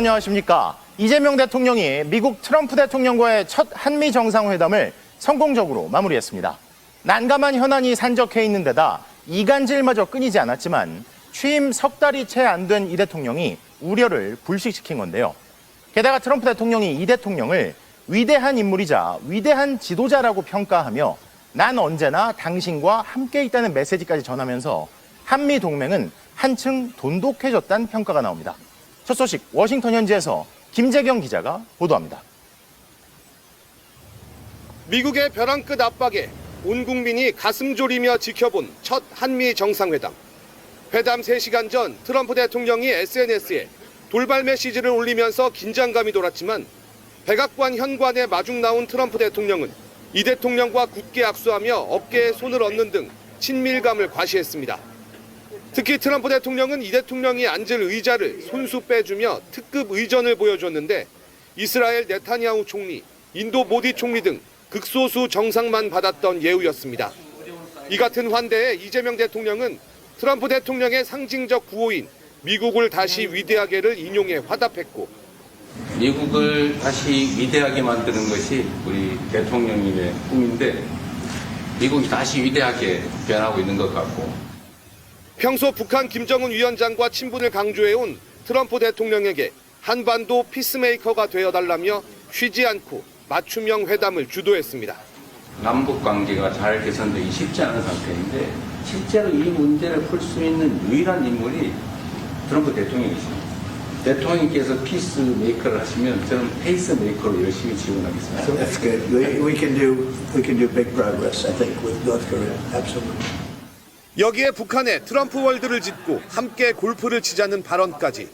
안녕하십니까. 이재명 대통령이 미국 트럼프 대통령과의 첫 한미 정상회담을 성공적으로 마무리했습니다. 난감한 현안이 산적해 있는 데다 이간질마저 끊이지 않았지만 취임 석 달이 채 안 된 이 대통령이 우려를 불식시킨 건데요. 게다가 트럼프 대통령이 이 대통령을 위대한 인물이자 위대한 지도자라고 평가하며 난 언제나 당신과 함께 있다는 메시지까지 전하면서 한미 동맹은 한층 돈독해졌다는 평가가 나옵니다. 첫 소식 워싱턴 현지에서 김재경 기자가 보도합니다. 미국의 벼랑 끝 압박에 온 국민이 가슴 졸이며 지켜본 첫 한미 정상회담. 회담 3시간 전 트럼프 대통령이 SNS에 돌발 메시지를 올리면서 긴장감이 돌았지만 백악관 현관에 마중 나온 트럼프 대통령은 이 대통령과 굳게 악수하며 어깨에 손을 얹는 등 친밀감을 과시했습니다. 특히 트럼프 대통령은 이 대통령이 앉을 의자를 손수 빼주며 특급 의전을 보여줬는데 이스라엘 네타냐후 총리, 인도 모디 총리 등 극소수 정상만 받았던 예우였습니다. 이 같은 환대에 이재명 대통령은 트럼프 대통령의 상징적 구호인 미국을 다시 위대하게를 인용해 화답했고 미국을 다시 위대하게 만드는 것이 우리 대통령님의 꿈인데 미국이 다시 위대하게 변하고 있는 것 같고 평소 북한 김정은 위원장과 친분을 강조해온 트럼프 대통령에게 한반도 피스메이커가 되어달라며 쉬지 않고 맞춤형 회담을 주도했습니다. 남북 관계가 잘 개선되기 쉽지 않은 상태인데 실제로 이 문제를 풀 수 있는 유일한 인물이 트럼프 대통령이십니다. 대통령께서 피스 메이커를 하시면 저는 페이스 메이커로 열심히 지원하겠습니다. That's good. We, we can do we can do big progress, I think, with North Korea. Absolutely. 여기에 북한의 트럼프 월드를 짓고 함께 골프를 치자는 발언까지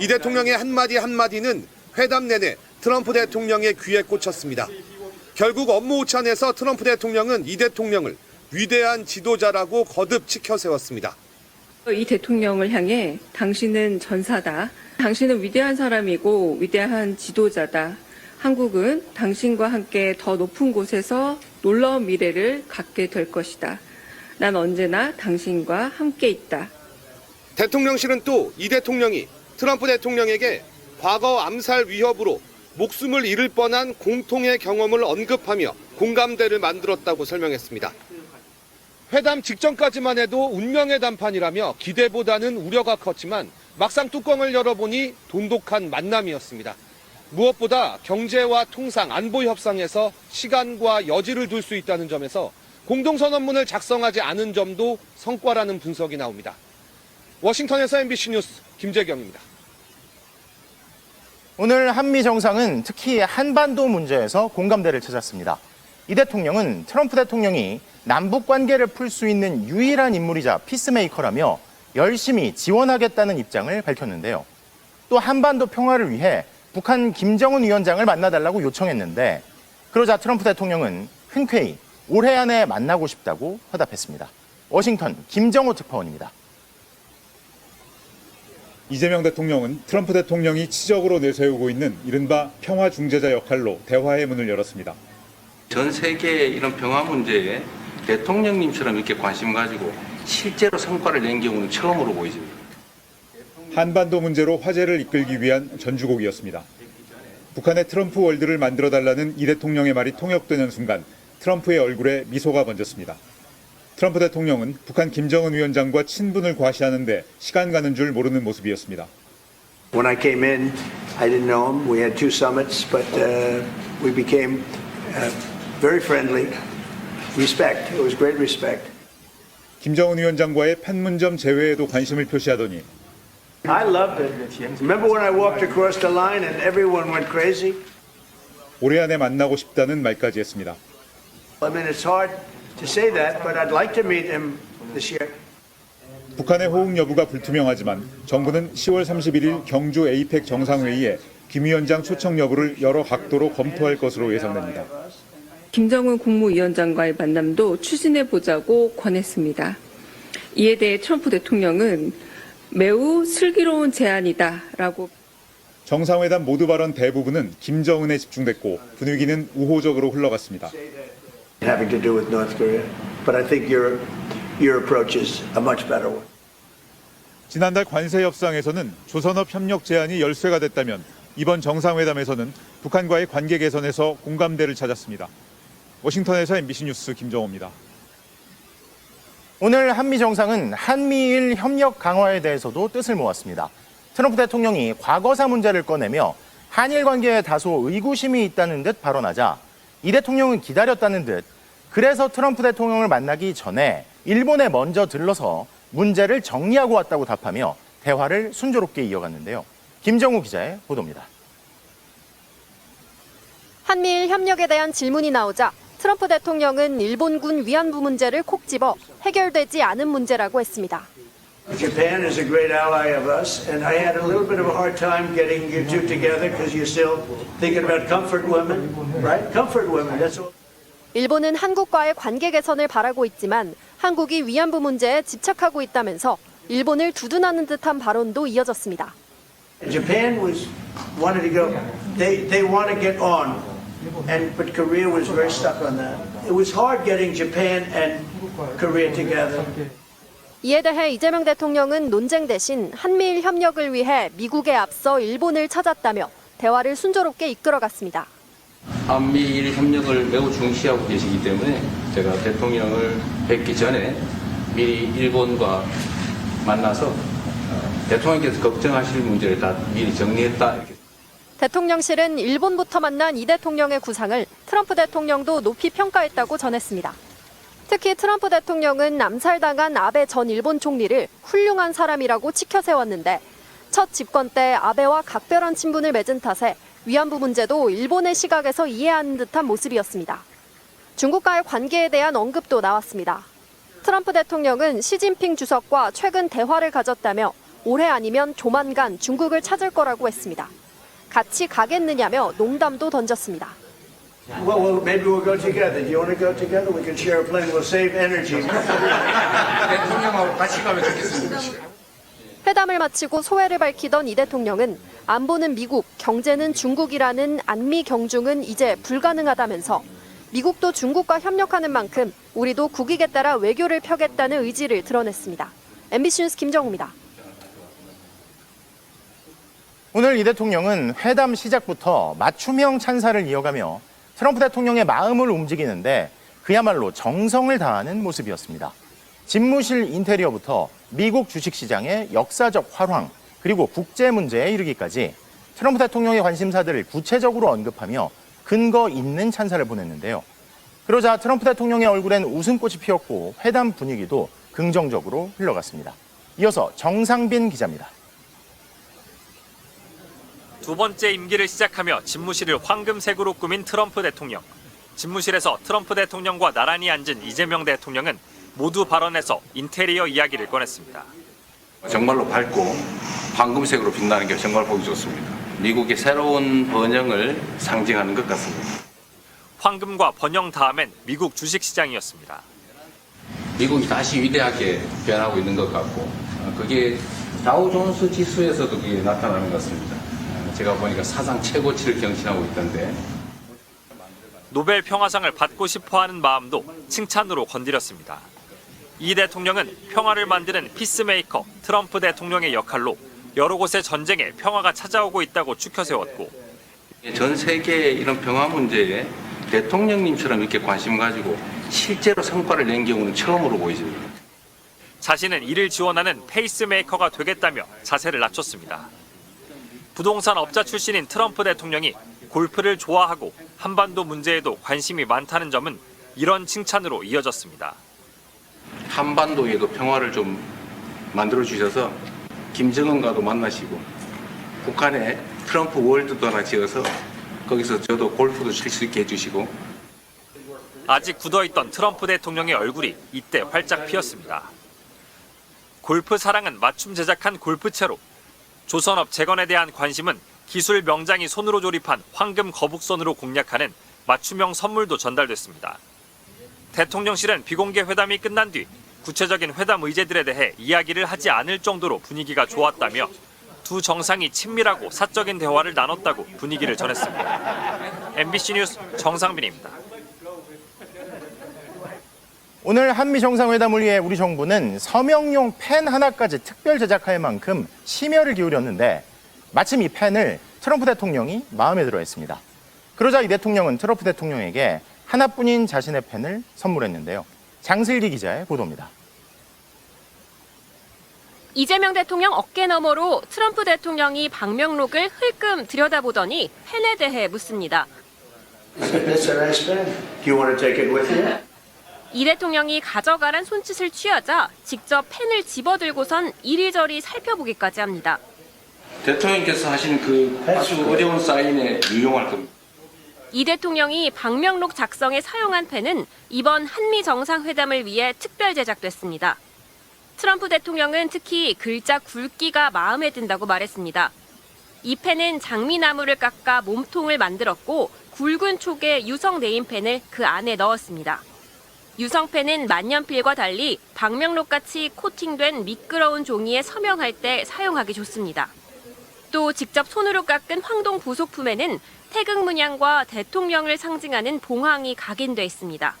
이 대통령의 한마디 한마디는 회담 내내 트럼프 대통령의 귀에 꽂혔습니다. 결국 업무 오찬에서 트럼프 대통령은 이 대통령을 위대한 지도자라고 거듭 치켜 세웠습니다. 이 대통령을 향해 당신은 전사다. 당신은 위대한 사람이고 위대한 지도자다. 한국은 당신과 함께 더 높은 곳에서 놀라운 미래를 갖게 될 것이다. 난 언제나 당신과 함께 있다. 대통령실은 또 이 대통령이 트럼프 대통령에게 과거 암살 위협으로 목숨을 잃을 뻔한 공통의 경험을 언급하며 공감대를 만들었다고 설명했습니다. 회담 직전까지만 해도 운명의 담판이라며 기대보다는 우려가 컸지만 막상 뚜껑을 열어보니 돈독한 만남이었습니다. 무엇보다 경제와 통상, 안보 협상에서 시간과 여지를 둘 수 있다는 점에서 공동선언문을 작성하지 않은 점도 성과라는 분석이 나옵니다. 워싱턴에서 MBC 뉴스 김재경입니다. 오늘 한미 정상은 특히 한반도 문제에서 공감대를 찾았습니다. 이 대통령은 트럼프 대통령이 남북 관계를 풀 수 있는 유일한 인물이자 피스메이커라며 열심히 지원하겠다는 입장을 밝혔는데요. 또 한반도 평화를 위해 북한 김정은 위원장을 만나달라고 요청했는데 그러자 트럼프 대통령은 흔쾌히 올해 안에 만나고 싶다고 화답했습니다. 워싱턴 김정호 특파원입니다. 이재명 대통령은 트럼프 대통령이 치적으로 내세우고 있는 이른바 평화 중재자 역할로 대화의 문을 열었습니다. 전 세계의 이런 평화 문제에 대통령님처럼 이렇게 관심 가지고 실제로 성과를 낸 경우는 처음으로 보이집니다. 한반도 문제로 화제를 이끌기 위한 전주곡이었습니다. 북한의 트럼프 월드를 만들어 달라는 이 대통령의 말이 통역되는 순간 트럼프의 얼굴에 미소가 번졌습니다. 트럼프 대통령은 북한 김정은 위원장과 친분을 과시하는데 시간 가는 줄 모르는 모습이었습니다. When I came in, I didn't know him. We had two summits, but uh, we became uh, very friendly. Respect. It was great respect. 김정은 위원장과의 판문점 재회에도 관심을 표시하더니 I loved it. Remember when I walked across the line and everyone went crazy? 올해 안에 만나고 싶다는 말까지 했습니다. I mean, it's hard to say that, but I'd like to meet him this year. 북한의 호응 여부가 불투명하지만 정부는 10월 31일 경주 에이펙 정상회의에 김 위원장 초청 여부를 여러 각도로 검토할 것으로 예상됩니다. 김정은 국무위원장과의 만남도 추진해 보자고 권했습니다. 이에 대해 트럼프 대통령은 매우 슬기로운 제안이다라고 정상회담 모두 발언 대부분은 김정은에 집중됐고 분위기는 우호적으로 흘러갔습니다. Having to do with North Korea, but I think your your approach is a much better one. 지난달 관세 협상에서는 조선업 협력 제안이 열쇠가 됐다면 이번 정상회담에서는 북한과의 관계 개선에서 공감대를 찾았습니다. 워싱턴에서 MBC 뉴스 김정호입니다. 오늘 한미 정상은 한미일 협력 강화에 대해서도 뜻을 모았습니다. 트럼프 대통령이 과거사 문제를 꺼내며 한일 관계에 다소 의구심이 있다는 듯 발언하자 이 대통령은 기다렸다는 듯 그래서 트럼프 대통령을 만나기 전에 일본에 먼저 들러서 문제를 정리하고 왔다고 답하며 대화를 순조롭게 이어갔는데요. 김정우 기자의 보도입니다. 한미일 협력에 대한 질문이 나오자 트럼프 대통령은 일본군 위안부 문제를 콕 집어 해결되지 않은 문제라고 했습니다. Japan is a great ally of us, and I had a little bit of a hard time getting you two together because you're still thinking about comfort women, right? Comfort women, that's all. 일본은 한국과의 관계 개선을 바라고 있지만 한국이 위안부 문제에 집착하고 있다면서 일본을 두둔하는 듯한 발언도 이어졌습니다. Japan was wanted to go. They they want to get on, and but Korea was very stuck on that. It was hard getting Japan and Korea together. 이에 대해 이재명 대통령은 논쟁 대신 한미일 협력을 위해 미국에 앞서 일본을 찾았다며 대화를 순조롭게 이끌어갔습니다. 한미일 협력을 매우 중시하고 계시기 때문에 제가 대통령을 뵙기 전에 미리 일본과 만나서 어, 대통령께서 걱정하실 문제를 다 미리 정리했다 이렇게 대통령실은 일본부터 만난 이 대통령의 구상을 트럼프 대통령도 높이 평가했다고 전했습니다. 특히 트럼프 대통령은 암살당한 아베 전 일본 총리를 훌륭한 사람이라고 치켜 세웠는데 첫 집권 때 아베와 각별한 친분을 맺은 탓에 위안부 문제도 일본의 시각에서 이해하는 듯한 모습이었습니다. 중국과의 관계에 대한 언급도 나왔습니다. 트럼프 대통령은 시진핑 주석과 최근 대화를 가졌다며 올해 아니면 조만간 중국을 찾을 거라고 했습니다. 같이 가겠느냐며 농담도 던졌습니다. Well, well, maybe we'll go together. Do you want to go together? We can share a plane. We'll save energy. 대통령하고 같이 가면 좋겠습니다. 회담을 마치고 소회를 밝히던 이 대통령은 안보는 미국, 경제는 중국이라는 안미 경중은 이제 불가능하다면서 미국도 중국과 협력하는 만큼 우리도 국익에 따라 외교를 펴겠다는 의지를 드러냈습니다. MBC 뉴스 김정우입니다. 오늘 이 대통령은 회담 시작부터 맞춤형 찬사를 이어가며 트럼프 대통령의 마음을 움직이는데 그야말로 정성을 다하는 모습이었습니다. 집무실 인테리어부터 미국 주식시장의 역사적 활황, 그리고 국제 문제에 이르기까지 트럼프 대통령의 관심사들을 구체적으로 언급하며 근거 있는 찬사를 보냈는데요. 그러자 트럼프 대통령의 얼굴엔 웃음꽃이 피었고 회담 분위기도 긍정적으로 흘러갔습니다. 이어서 정상빈 기자입니다. 두 번째 임기를 시작하며 집무실을 황금색으로 꾸민 트럼프 대통령. 집무실에서 트럼프 대통령과 나란히 앉은 이재명 대통령은 모두 발언에서 인테리어 이야기를 꺼냈습니다. 정말로 밝고 황금색으로 빛나는 게 정말 보기 좋습니다. 미국의 새로운 번영을 상징하는 것 같습니다. 황금과 번영 다음엔 미국 주식시장이었습니다. 미국이 다시 위대하게 변하고 있는 것 같고 어, 그게 다우존스 지수에서도 그게 나타나는 것 같습니다. 어, 제가 보니까 사상 최고치를 경신하고 있던데 노벨 평화상을 받고 싶어하는 마음도 칭찬으로 건드렸습니다. 이 대통령은 평화를 만드는 피스메이커 트럼프 대통령의 역할로 여러 곳의 전쟁에 평화가 찾아오고 있다고 추켜 세웠고 전 세계의 이런 평화 문제에 대통령님처럼 이렇게 관심 가지고 실제로 성과를 낸 경우는 처음으로 보이십니다. 자신은 이를 지원하는 페이스메이커가 되겠다며 자세를 낮췄습니다. 부동산 업자 출신인 트럼프 대통령이 골프를 좋아하고 한반도 문제에도 관심이 많다는 점은 이런 칭찬으로 이어졌습니다. 한반도에도 평화를 좀 만들어 주셔서 김정은과도 만나시고 북한에 트럼프 월드도 하나 지어서 거기서 저도 골프도 칠 수 있게 해주시고 아직 굳어있던 트럼프 대통령의 얼굴이 이때 활짝 피었습니다. 골프 사랑은 맞춤 제작한 골프채로 조선업 재건에 대한 관심은 기술 명장이 손으로 조립한 황금 거북선으로 공략하는 맞춤형 선물도 전달됐습니다. 대통령실은 비공개 회담이 끝난 뒤 구체적인 회담 의제들에 대해 이야기를 하지 않을 정도로 분위기가 좋았다며 두 정상이 친밀하고 사적인 대화를 나눴다고 분위기를 전했습니다. MBC 뉴스 정상빈입니다. 오늘 한미 정상회담을 위해 우리 정부는 서명용 펜 하나까지 특별 제작할 만큼 심혈을 기울였는데 마침 이 펜을 트럼프 대통령이 마음에 들어 했습니다. 그러자 이 대통령은 트럼프 대통령에게 하나뿐인 자신의 펜을 선물했는데요. 장슬기 기자의 보도입니다. 이재명 대통령 어깨 너머로 트럼프 대통령이 방명록을 흘끔 들여다보더니 펜에 대해 묻습니다. 이 대통령이 가져가란 손짓을 취하자 직접 펜을 집어들고선 이리저리 살펴보기까지 합니다. 대통령께서 하시는 그 아주 어려운 사인에 유용할 겁니다. 이 대통령이 방명록 작성에 사용한 펜은 이번 한미 정상회담을 위해 특별 제작됐습니다. 트럼프 대통령은 특히 글자 굵기가 마음에 든다고 말했습니다. 이 펜은 장미나무를 깎아 몸통을 만들었고 굵은 촉의 유성 네임펜을 그 안에 넣었습니다. 유성펜은 만년필과 달리 방명록같이 코팅된 미끄러운 종이에 서명할 때 사용하기 좋습니다. 또 직접 손으로 깎은 황동 부속품에는 태극 문양과 대통령을 상징하는 봉황이 각인돼 있습니다.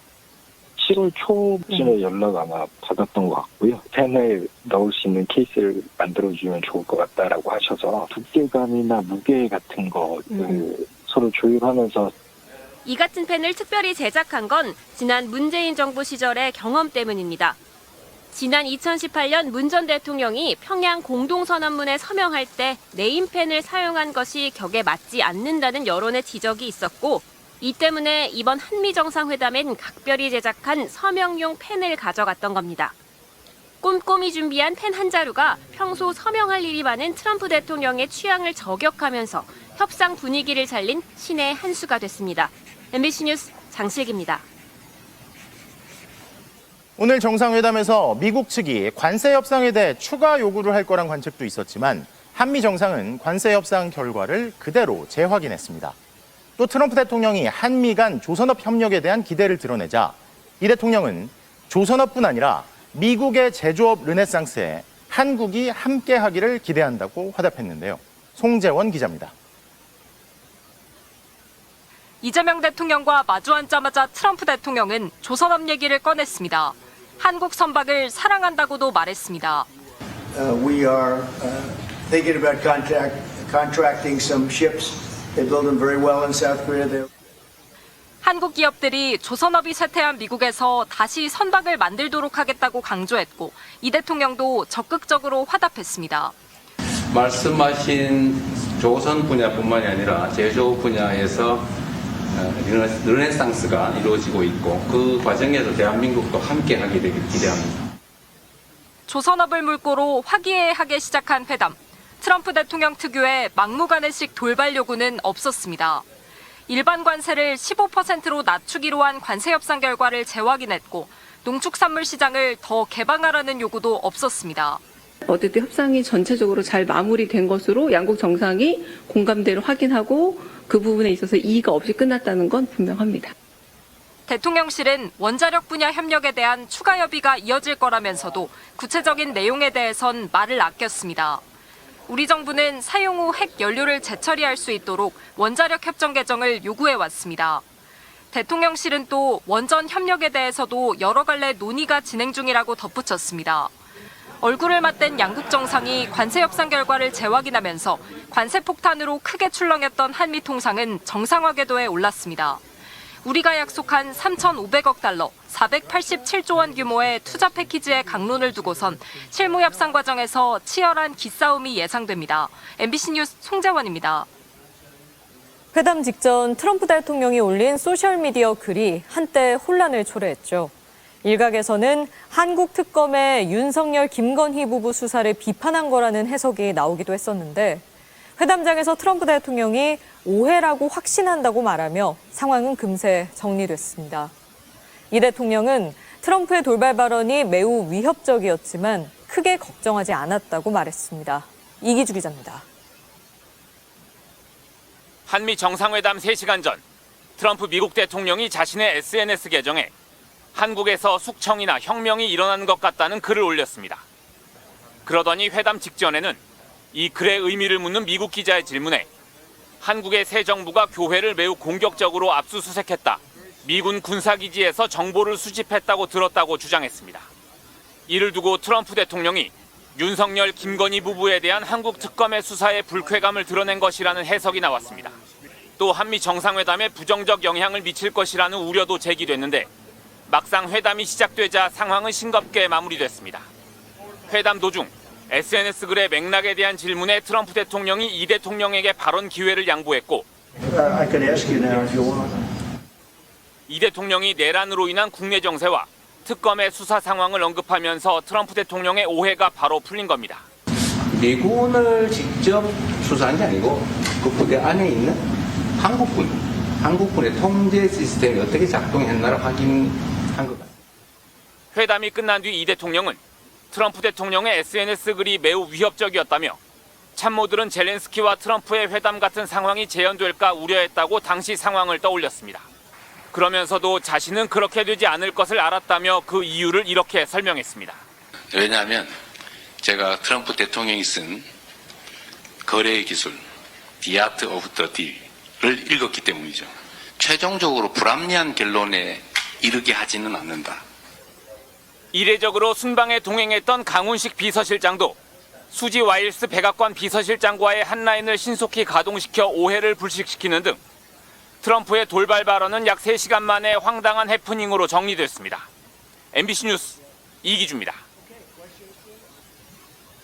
7월 초쯤에 연락 아마 받았던 것 같고요. 펜을 넣을 수 있는 케이스를 만들어주면 좋을 것 같다라고 하셔서 두께감이나 무게 같은 거 그, 서로 조율하면서 이 같은 펜을 특별히 제작한 건 지난 문재인 정부 시절의 경험 때문입니다. 지난 2018년 문 전 대통령이 평양 공동선언문에 서명할 때 네임펜을 사용한 것이 격에 맞지 않는다는 여론의 지적이 있었고 이 때문에 이번 한미 정상회담엔 각별히 제작한 서명용 펜을 가져갔던 겁니다. 꼼꼼히 준비한 펜 한 자루가 평소 서명할 일이 많은 트럼프 대통령의 취향을 저격하면서 협상 분위기를 살린 신의 한 수가 됐습니다. MBC 뉴스 장실기입니다. 오늘 정상회담에서 미국 측이 관세 협상에 대해 추가 요구를 할 거란 관측도 있었지만 한미 정상은 관세 협상 결과를 그대로 재확인했습니다. 또 트럼프 대통령이 한미 간 조선업 협력에 대한 기대를 드러내자 이 대통령은 조선업뿐 아니라 미국의 제조업 르네상스에 한국이 함께 하기를 기대한다고 화답했는데요. 송재원 기자입니다. 이재명 대통령과 마주 앉자마자 트럼프 대통령은 조선업 얘기를 꺼냈습니다. 한국 선박을 사랑한다고도 말했습니다. Uh, we are uh, thinking about contract, contracting some ships. They build them very well in South Korea. They 한국 기업들이 조선업이 쇠퇴한 미국에서 다시 선박을 만들도록 하겠다고 강조했고 이 대통령도 적극적으로 화답했습니다. 말씀하신 조선 분야뿐만이 아니라 제조 분야에서 르네상스가 이루어지고 있고 그 과정에서 대한민국도 함께 하게 되길 기대합니다. 조선업을 물꼬로 화기애애하게 시작한 회담. 트럼프 대통령 특유의 막무가내식 돌발 요구는 없었습니다. 일반 관세를 15%로 낮추기로 한 관세 협상 결과를 재확인했고 농축산물 시장을 더 개방하라는 요구도 없었습니다. 어쨌든 협상이 전체적으로 잘 마무리된 것으로 양국 정상이 공감대를 확인하고 그 부분에 있어서 이의가 없이 끝났다는 건 분명합니다. 대통령실은 원자력 분야 협력에 대한 추가 협의가 이어질 거라면서도 구체적인 내용에 대해선 말을 아꼈습니다. 우리 정부는 사용 후 핵 연료를 재처리할 수 있도록 원자력 협정 개정을 요구해 왔습니다. 대통령실은 또 원전 협력에 대해서도 여러 갈래 논의가 진행 중이라고 덧붙였습니다. 얼굴을 맞댄 양국 정상이 관세 협상 결과를 재확인하면서 관세 폭탄으로 크게 출렁였던 한미 통상은 정상화 궤도에 올랐습니다. 우리가 약속한 3,500억 달러, 487조 원 규모의 투자 패키지의 강론을 두고선 실무 협상 과정에서 치열한 기싸움이 예상됩니다. MBC 뉴스 송재원입니다. 회담 직전 트럼프 대통령이 올린 소셜미디어 글이 한때 혼란을 초래했죠. 일각에서는 한국 특검의 윤석열, 김건희 부부 수사를 비판한 거라는 해석이 나오기도 했었는데 회담장에서 트럼프 대통령이 오해라고 확신한다고 말하며 상황은 금세 정리됐습니다. 이 대통령은 트럼프의 돌발 발언이 매우 위협적이었지만 크게 걱정하지 않았다고 말했습니다. 이기주 기자입니다. 한미 정상회담 3시간 전 트럼프 미국 대통령이 자신의 SNS 계정에 한국에서 숙청이나 혁명이 일어나는 것 같다는 글을 올렸습니다. 그러더니 회담 직전에는 이 글의 의미를 묻는 미국 기자의 질문에 한국의 새 정부가 교회를 매우 공격적으로 압수수색했다. 미군 군사기지에서 정보를 수집했다고 들었다고 주장했습니다. 이를 두고 트럼프 대통령이 윤석열 김건희 부부에 대한 한국 특검의 수사에 불쾌감을 드러낸 것이라는 해석이 나왔습니다. 또 한미 정상회담에 부정적 영향을 미칠 것이라는 우려도 제기됐는데 막상 회담이 시작되자 상황은 싱겁게 마무리됐습니다. 회담 도중 SNS 글의 맥락에 대한 질문에 트럼프 대통령이 이 대통령에게 발언 기회를 양보했고. 이 대통령이 내란으로 인한 국내 정세와 특검의 수사 상황을 언급하면서 트럼프 대통령의 오해가 바로 풀린 겁니다. 미군을 직접 수사한 게 아니고 그 부대 안에 있는 한국군, 한국군의 통제 시스템이 어떻게 작동했나를 확인 한 것 같습니다. 회담이 끝난 뒤 이 대통령은 트럼프 대통령의 SNS 글이 매우 위협적이었다며 참모들은 젤렌스키와 트럼프의 회담 같은 상황이 재현될까 우려했다고 당시 상황을 떠올렸습니다. 그러면서도 자신은 그렇게 되지 않을 것을 알았다며 그 이유를 이렇게 설명했습니다. 왜냐하면 제가 트럼프 대통령이 쓴 거래의 기술, The Art of the Deal을 읽었기 때문이죠. 최종적으로 불합리한 결론에 이르게 하지는 않는다. 이례적으로 순방에 동행했던 강훈식 비서실장도 수지 와일스 백악관 비서실장과의 한라인을 신속히 가동시켜 오해를 불식시키는 등 트럼프의 돌발 발언은 약 3시간 만에 황당한 해프닝으로 정리됐습니다. MBC 뉴스 이기주입니다.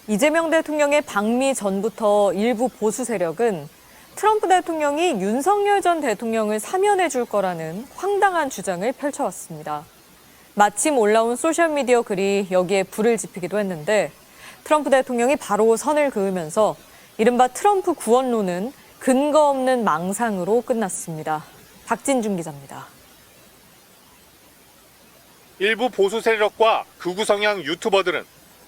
이재명 대통령의 방미 전부터 일부 보수 세력은 트럼프 대통령이 윤석열 전 대통령을 사면해 줄 거라는 황당한 주장을 펼쳐왔습니다. 마침 올라온 소셜미디어 글이 여기에 불을 지피기도 했는데 트럼프 대통령이 바로 선을 그으면서 이른바 트럼프 구원론은 근거 없는 망상으로 끝났습니다. 박진중 기자입니다. 일부 보수 세력과 극우 성향 유튜버들은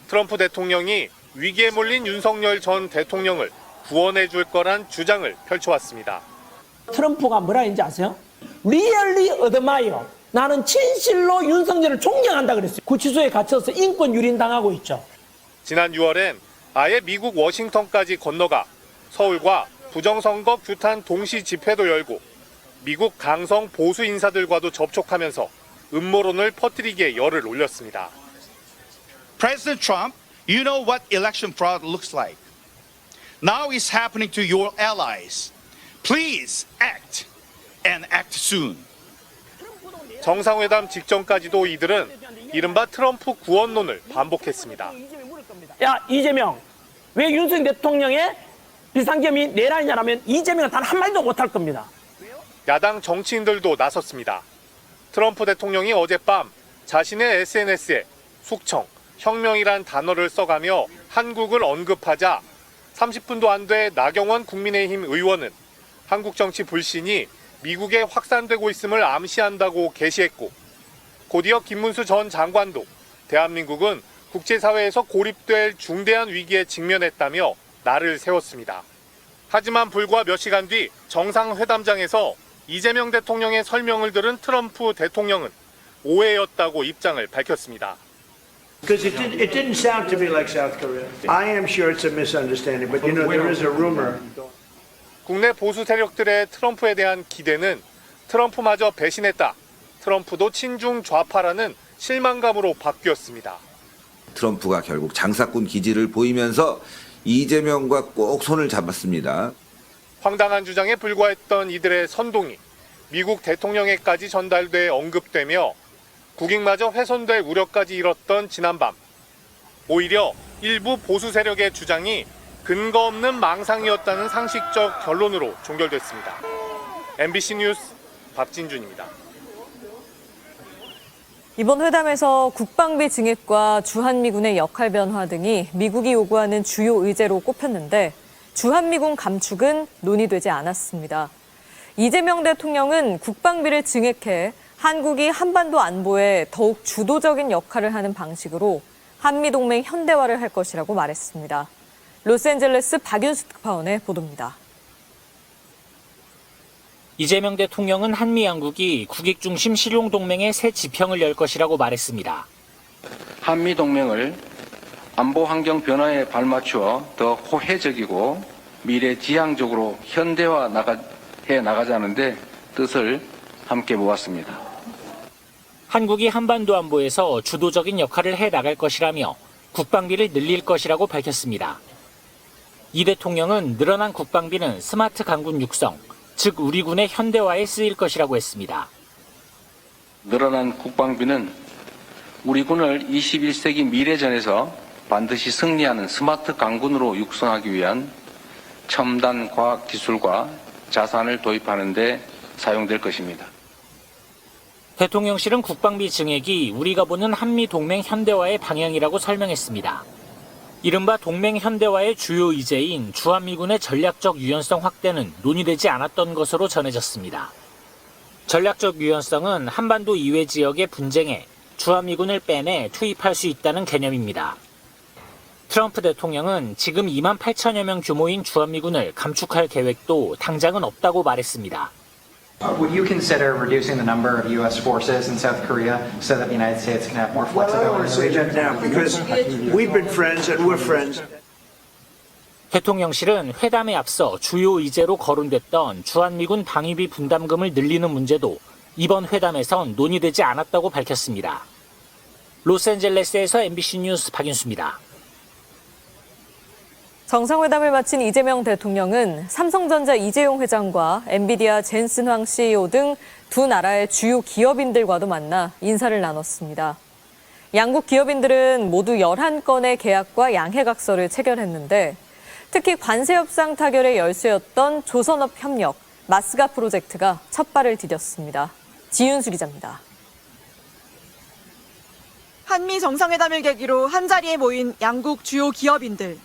트럼프 대통령이 위기에 몰린 윤석열 전 대통령을 구원해 줄 거란 주장을 펼쳐왔습니다. 트럼프가 뭐라 했는지 아세요? 리얼리 어드마이어. 나는 진실로 윤석열을 존경한다 그랬어요. 구치소에 갇혀서 인권 유린당하고 있죠. 지난 6월엔 아예 미국 워싱턴까지 건너가 서울과 부정선거 규탄 동시 집회도 열고 미국 강성 보수 인사들과도 접촉하면서 음모론을 퍼뜨리기에 열을 올렸습니다. President Trump, you know what election fraud looks like. Now it's happening to your allies. Please act and act soon. 정상회담 직전까지도 이들은 이른바 트럼프 구원론을 반복했습니다. 야 이재명 왜 윤석열 대통령의 비상점이 내란이냐라면 이재명은 단 한마디도 못할 겁니다. 야당 정치인들도 나섰습니다. 트럼프 대통령이 어젯밤 자신의 SNS에 숙청, 혁명이란 단어를 써가며 한국을 언급하자 30분도 안 돼 나경원 국민의힘 의원은 한국 정치 불신이 미국에 확산되고 있음을 암시한다고 게시했고 곧이어 김문수 전 장관도 대한민국은 국제사회에서 고립될 중대한 위기에 직면했다며 날을 세웠습니다. 하지만 불과 몇 시간 뒤 정상회담장에서 이재명 대통령의 설명을 들은 트럼프 대통령은 오해였다고 입장을 밝혔습니다. Because it, did, it didn't sound to me like South Korea. I am sure it's a misunderstanding, but you know, there is a rumor. 국내 보수 세력들의 트럼프에 대한 기대는 트럼프마저 배신했다. 트럼프도 친중 좌파라는 실망감으로 바뀌었습니다. 트럼프가 결국 장사꾼 기질을 보이면서 이재명과 꼭 손을 잡았습니다. 황당한 주장에 불과했던 이들의 선동이 미국 대통령에까지 전달돼 언급되며 국익마저 훼손될 우려까지 일었던 지난밤. 오히려 일부 보수 세력의 주장이 근거 없는 망상이었다는 상식적 결론으로 종결됐습니다. MBC 뉴스 박진준입니다. 이번 회담에서 국방비 증액과 주한미군의 역할 변화 등이 미국이 요구하는 주요 의제로 꼽혔는데 주한미군 감축은 논의되지 않았습니다. 이재명 대통령은 국방비를 증액해 한국이 한반도 안보에 더욱 주도적인 역할을 하는 방식으로 한미동맹 현대화를 할 것이라고 말했습니다. 로스앤젤레스 박윤수 특파원의 보도입니다. 이재명 대통령은 한미 양국이 국익 중심 실용 동맹의 새 지평을 열 것이라고 말했습니다. 한미 동맹을 안보 환경 변화에 발맞추어 더 호혜적이고 미래 지향적으로 현대화 나가, 해 나가자는데 뜻을 함께 모았습니다. 한국이 한반도 안보에서 주도적인 역할을 해 나갈 것이라며 국방비를 늘릴 것이라고 밝혔습니다. 이 대통령은 늘어난 국방비는 스마트 강군 육성, 즉 우리 군의 현대화에 쓰일 것이라고 했습니다. 늘어난 국방비는 우리 군을 21세기 미래전에서 반드시 승리하는 스마트 강군으로 육성하기 위한 첨단 과학 기술과 자산을 도입하는 데 사용될 것입니다. 대통령실은 국방비 증액이 우리가 보는 한미 동맹 현대화의 방향이라고 설명했습니다. 이른바 동맹 현대화의 주요 의제인 주한미군의 전략적 유연성 확대는 논의되지 않았던 것으로 전해졌습니다. 전략적 유연성은 한반도 이외 지역의 분쟁에 주한미군을 빼내 투입할 수 있다는 개념입니다. 트럼프 대통령은 지금 2만 8천여 명 규모인 주한미군을 감축할 계획도 당장은 없다고 말했습니다. Would you consider reducing the number of U.S. forces in South Korea so that the United States can have more Well, I don't want flexibility? to say that now because we've been friends and we're friends. 대통령실은 회담에 앞서 주요 의제로 거론됐던 주한미군 방위비 분담금을 늘리는 문제도 이번 회담에선 논의되지 않았다고 밝혔습니다. 로스앤젤레스에서 MBC 뉴스 박윤수입니다. 정상회담을 마친 이재명 대통령은 삼성전자 이재용 회장과 엔비디아 젠슨 황 CEO 등 두 나라의 주요 기업인들과도 만나 인사를 나눴습니다. 양국 기업인들은 모두 11건의 계약과 양해각서를 체결했는데 특히 관세 협상 타결의 열쇠였던 조선업 협력 마스가 프로젝트가 첫 발을 디뎠습니다. 지윤수 기자입니다. 한미 정상회담을 계기로 한자리에 모인 양국 주요 기업인들.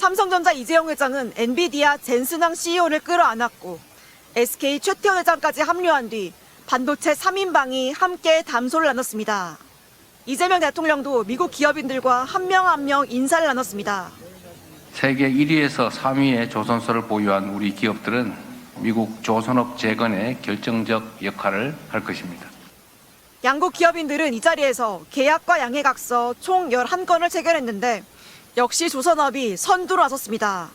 삼성전자 이재용 회장은 엔비디아 젠슨왕 CEO를 끌어안았고 SK 최태원 회장까지 합류한 뒤 반도체 3인방이 함께 담소를 나눴습니다. 이재명 대통령도 미국 기업인들과 한 명 한 명 인사를 나눴습니다. 세계 1위에서 3위의 조선소를 보유한 우리 기업들은 미국 조선업 재건에 결정적 역할을 할 것입니다. 양국 기업인들은 이 자리에서 계약과 양해각서 총 11건을 체결했는데 역시 조선업이 선두로 나섰습니다.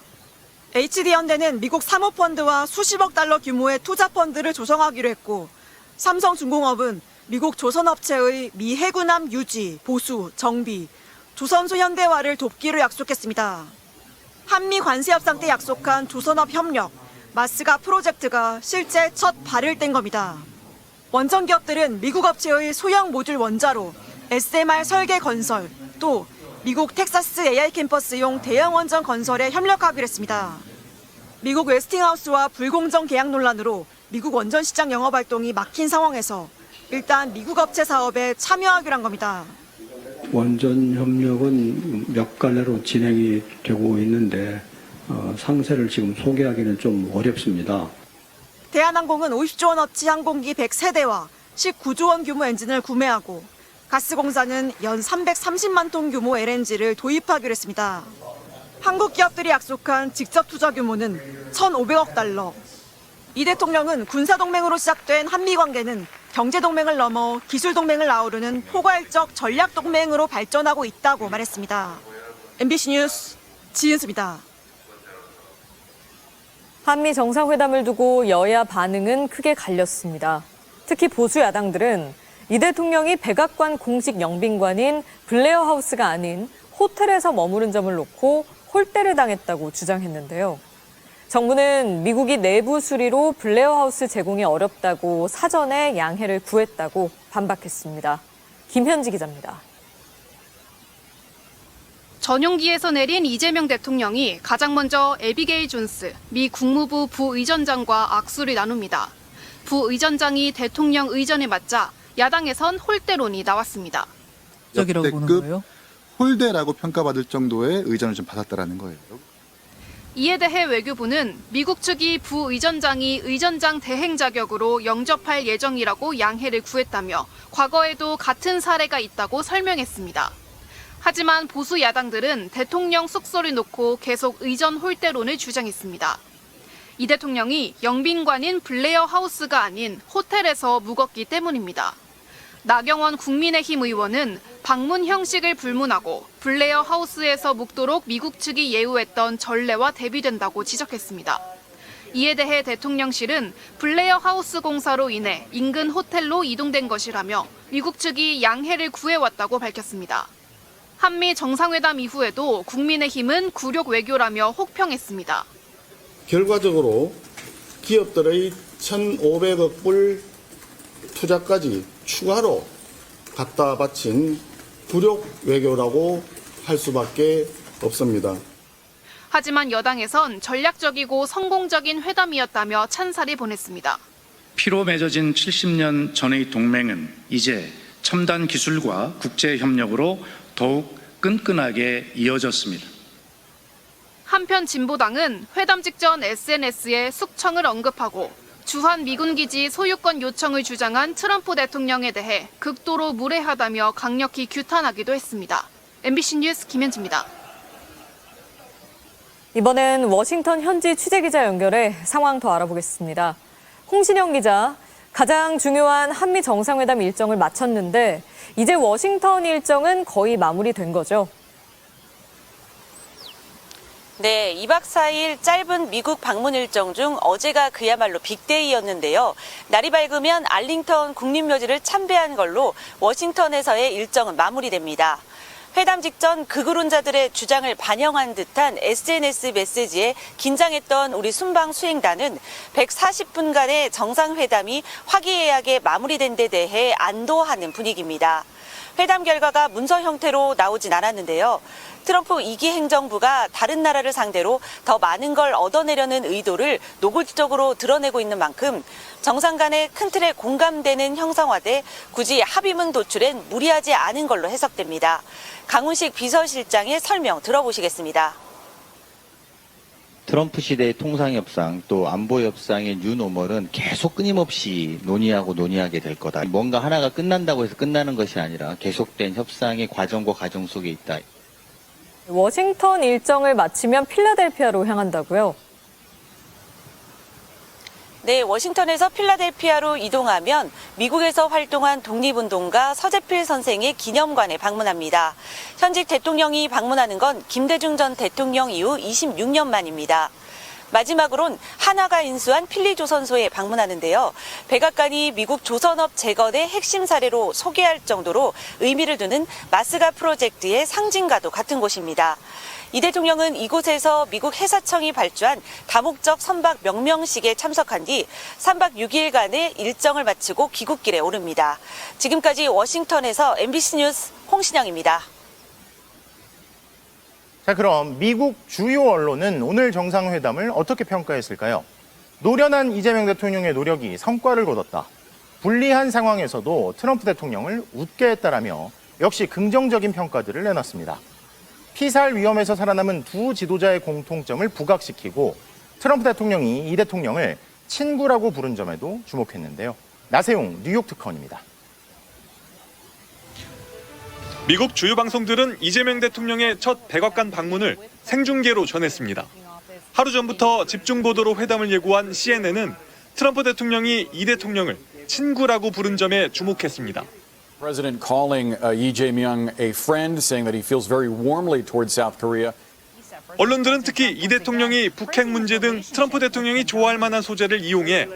HD현대는 미국 사모펀드와 수십억 달러 규모의 투자 펀드를 조성하기로 했고 삼성중공업은 미국 조선업체의 미 해군함 유지, 보수, 정비, 조선소 현대화를 돕기로 약속했습니다. 한미 관세 협상 때 약속한 조선업 협력, 마스가 프로젝트가 실제 첫 발을 뗀 겁니다. 원전 기업들은 미국 업체의 소형 모듈 원자로 SMR 설계 건설, 또 미국 텍사스 AI 캠퍼스용 대형 원전 건설에 협력하기로 했습니다. 미국 웨스팅하우스와 불공정 계약 논란으로 미국 원전 시장 영업 활동이 막힌 상황에서 일단 미국 업체 사업에 참여하기로 한 겁니다. 원전 협력은 몇 가지로 진행이 되고 있는데 어, 상세를 지금 소개하기는 좀 어렵습니다. 대한항공은 50조 원어치 항공기 100세대와 19조 원 규모 엔진을 구매하고 가스공사는 연 330만 톤 규모 LNG를 도입하기로 했습니다. 한국 기업들이 약속한 직접 투자 규모는 1,500억 달러. 이 대통령은 군사동맹으로 시작된 한미 관계는 경제동맹을 넘어 기술동맹을 아우르는 포괄적 전략동맹으로 발전하고 있다고 말했습니다. MBC 뉴스 지은수입니다. 한미 정상회담을 두고 여야 반응은 크게 갈렸습니다. 특히 보수 야당들은 이 대통령이 백악관 공식 영빈관인 블레어 하우스가 아닌 호텔에서 머무른 점을 놓고 홀대를 당했다고 주장했는데요. 정부는 미국이 내부 수리로 블레어 하우스 제공이 어렵다고 사전에 양해를 구했다고 반박했습니다. 김현지 기자입니다. 전용기에서 내린 이재명 대통령이 가장 먼저 에비게일 존스 미 국무부 부의전장과 악수를 나눕니다. 부의전장이 대통령 의전에 맞자 야당에선 홀대론이 나왔습니다. 적이라고 보는 거예요? 홀대라고 평가받을 정도의 의전을 좀 받았다라는 거예요. 이에 대해 외교부는 미국 측이 부의전장이 의전장 대행 자격으로 영접할 예정이라고 양해를 구했다며 과거에도 같은 사례가 있다고 설명했습니다. 하지만 보수 야당들은 대통령 숙소를 놓고 계속 의전 홀대론을 주장했습니다. 이 대통령이 영빈관인 블레어 하우스가 아닌 호텔에서 묵었기 때문입니다. 나경원 국민의힘 의원은 방문 형식을 불문하고 블레어 하우스에서 묵도록 미국 측이 예우했던 전례와 대비된다고 지적했습니다. 이에 대해 대통령실은 블레어 하우스 공사로 인해 인근 호텔로 이동된 것이라며 미국 측이 양해를 구해왔다고 밝혔습니다. 한미 정상회담 이후에도 국민의힘은 굴욕 외교라며 혹평했습니다. 결과적으로 기업들의 1,500억 불 투자까지 추가로 갖다 바친 굴욕 외교라고 할 수밖에 없습니다. 하지만 여당에선 전략적이고 성공적인 회담이었다며 찬사를 보냈습니다. 피로 맺어진 70년 전의 동맹은 이제 첨단 기술과 국제 협력으로 더욱 끈끈하게 이어졌습니다. 한편 진보당은 회담 직전 SNS에 숙청을 언급하고 주한 미군 기지 소유권 요청을 주장한 트럼프 대통령에 대해 극도로 무례하다며 강력히 규탄하기도 했습니다. MBC 뉴스 김현지입니다. 이번엔 워싱턴 현지 취재기자 연결해 상황 더 알아보겠습니다. 홍신영 기자, 가장 중요한 한미 정상회담 일정을 마쳤는데 이제 워싱턴 일정은 거의 마무리된 거죠? 네, 2박 4일 짧은 미국 방문 일정 중 어제가 그야말로 빅데이였는데요. 날이 밝으면 알링턴 국립묘지를 참배한 걸로 워싱턴에서의 일정은 마무리됩니다. 회담 직전 극우론자들의 주장을 반영한 듯한 SNS 메시지에 긴장했던 우리 순방 수행단은 140분간의 정상회담이 화기애애하게 마무리된 데 대해 안도하는 분위기입니다. 회담 결과가 문서 형태로 나오진 않았는데요. 트럼프 2기 행정부가 다른 나라를 상대로 더 많은 걸 얻어내려는 의도를 노골적으로 드러내고 있는 만큼 정상 간의 큰 틀에 공감되는 형상화돼 굳이 합의문 도출엔 무리하지 않은 걸로 해석됩니다. 강훈식 비서실장의 설명 들어보시겠습니다. 트럼프 시대의 통상협상 또 안보협상의 뉴노멀은 계속 끊임없이 논의하고 논의하게 될 거다. 뭔가 하나가 끝난다고 해서 끝나는 것이 아니라 계속된 협상의 과정과 과정 속에 있다. 워싱턴 일정을 마치면 필라델피아로 향한다고요? 네, 워싱턴에서 필라델피아로 이동하면 미국에서 활동한 독립운동가 서재필 선생의 기념관에 방문합니다. 현직 대통령이 방문하는 건 김대중 전 대통령 이후 26년 만입니다. 마지막으론 한화가 인수한 필리조선소에 방문하는데요. 백악관이 미국 조선업 재건의 핵심 사례로 소개할 정도로 의미를 두는 마스가 프로젝트의 상징과도 같은 곳입니다. 이 대통령은 이곳에서 미국 해사청이 발주한 다목적 선박 명명식에 참석한 뒤 3박 6일간의 일정을 마치고 귀국길에 오릅니다. 지금까지 워싱턴에서 MBC 뉴스 홍신영입니다. 자, 그럼 미국 주요 언론은 오늘 정상회담을 어떻게 평가했을까요? 노련한 이재명 대통령의 노력이 성과를 거뒀다. 불리한 상황에서도 트럼프 대통령을 웃게 했다라며 역시 긍정적인 평가들을 내놨습니다. 피살 위험에서 살아남은 두 지도자의 공통점을 부각시키고 트럼프 대통령이 이 대통령을 친구라고 부른 점에도 주목했는데요. 나세용 뉴욕 특파원입니다. 미국 주요 방송들은 이재명 대통령의 첫 백악관 방문을 생중계로 전했습니다. 하루 전부터 집중 보도로 회담을 예고한 CNN은 트럼프 대통령이 이 대통령을 친구라고 부른 점에 주목했습니다. President calling uh, Lee Jae-myung a friend, saying that he feels very warmly towards South Korea. 언론들은 특히 이 대통령이 북핵 문제 등 트럼프 대통령이 좋아할 만한 소재를 이용해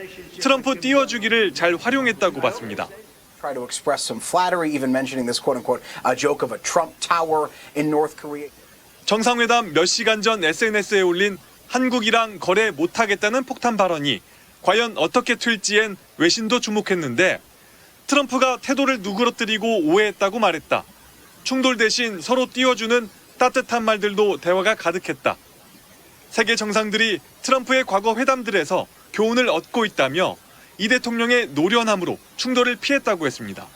트럼프 띄워주기를 잘 활용했다고 봤습니다. try to express some flattery, even mentioning this quote unquote a joke of a Trump tower in North Korea. 정상회담 몇 시간 전 SNS에 올린 한국이랑 거래 못하겠다는 폭탄 발언이 과연 어떻게 튈지엔 외신도 주목했는데 트럼프가 태도를 누그러뜨리고 오해했다고 말했다. 충돌 대신 서로 띄워주는 따뜻한 말들도 대화가 가득했다. 세계 정상들이 트럼프의 과거 회담들에서 교훈을 얻고 있다며 이 대통령의 노련함으로 충돌을 피했다고 했습니다.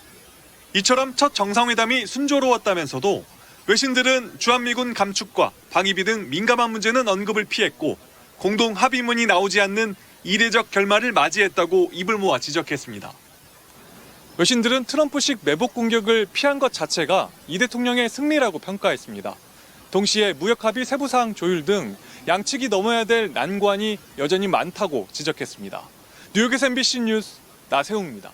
이처럼 첫 정상회담이 순조로웠다면서도 외신들은 주한미군 감축과 방위비 등 민감한 문제는 언급을 피했고 공동 합의문이 나오지 않는 이례적 결말을 맞이했다고 입을 모아 지적했습니다. 외신들은 트럼프식 매복 공격을 피한 것 자체가 이 대통령의 승리라고 평가했습니다. 동시에 무역 합의 세부 사항 조율 등 양측이 넘어야 될 난관이 여전히 많다고 지적했습니다. 뉴욕에서 MBC 뉴스 나세웅입니다.